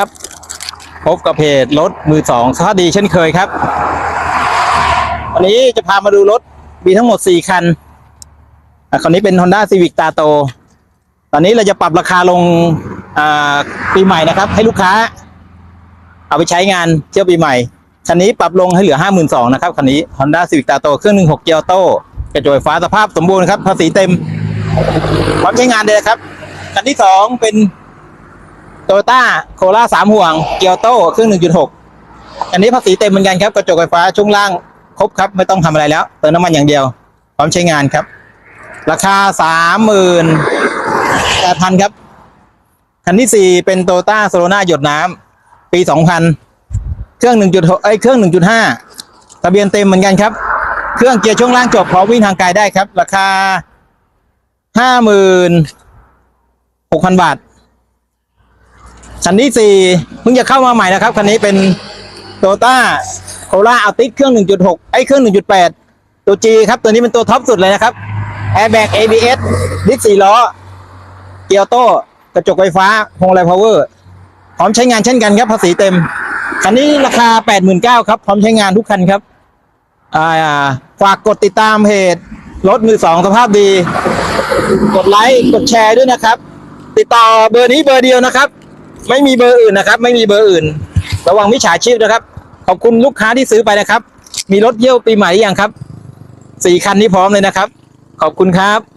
ครับพบกับเพจรถมือสองสภาพดีเช่นเคยครับ วันนี้จะพามาดูรถมีทั้งหมดสี่คันอะคันนี้เป็น Honda Civic ตาโต ตอนนี้เราจะปรับราคาลงอ่าปีใหม่นะครับ ให้ลูกค้า เอาไปใช้งานเที่ยวปีใหม่ คันนี้ปรับลงให้เหลือห้าหมื่นสองนะครับ คันนี้ Honda Civic ตาโตเครื่องหนึ่งหกเกียร์โต้กระจกไฟฟ้าสภาพสมบูรณ์ครับภาษีเต็มพร้อมใช้งานเลยนะครับ คันที่สองเป็น โตโยต้าโคราสามห่วง เกียวโต้เครื่อง1.6อันนี้ภาษีเต็มเหมือนกันครับ กระจกไฟฟ้าช่วงล่างครบครับ ไม่ต้องทำอะไรแล้ว เติมน้ำมันอย่างเดียว พร้อมใช้งานครับ ราคาสามหมื่นแปดพันครับ คันที่สี่เป็นโตโยต้าโซโลนาหยดน้ำปีสองพันเครื่อง1.6ไอเครื่อง1.5ทะเบียนเต็มเหมือนกันครับ เครื่องเกียร์ช่วงล่างจบพร้อมวิ่งทางไกลได้ครับ ราคาห้าหมื่นหกพันบาท คันที่สี่เพิ่งจะเข้ามาใหม่นะครับ คันนี้เป็นโตต้าโคราอัลติสเครื่อง 1.6 ไอ้เครื่อง 1.8 ตัว G ครับ ตัวนี้เป็นตัวท็อปสุดเลยนะครับ Airbag ABS ดิสสี่ล้อ เกียร์โต้ กระจกไฟฟ้าพวงมาลัยพาวเวอร์พร้อมใช้งานเช่นกันครับภาษีเต็ม คันนี้ราคา 89,000ครับ พร้อมใช้งานทุกคันครับอ่าฝากกดติดตามเพจรถมือสองสภาพดี กดไลค์ กดแชร์ด้วยนะครับ ติดต่อเบอร์นี้เบอร์เดียวนะครับ ไม่มีเบอร์อื่นนะครับ ไม่มีเบอร์อื่น ระวังมิจฉาชีพนะครับ ขอบคุณลูกค้าที่ซื้อไปนะครับ มีรถเยี่ยวปีใหม่หรือยังครับสี่คันนี้พร้อมเลยนะครับ ขอบคุณครับ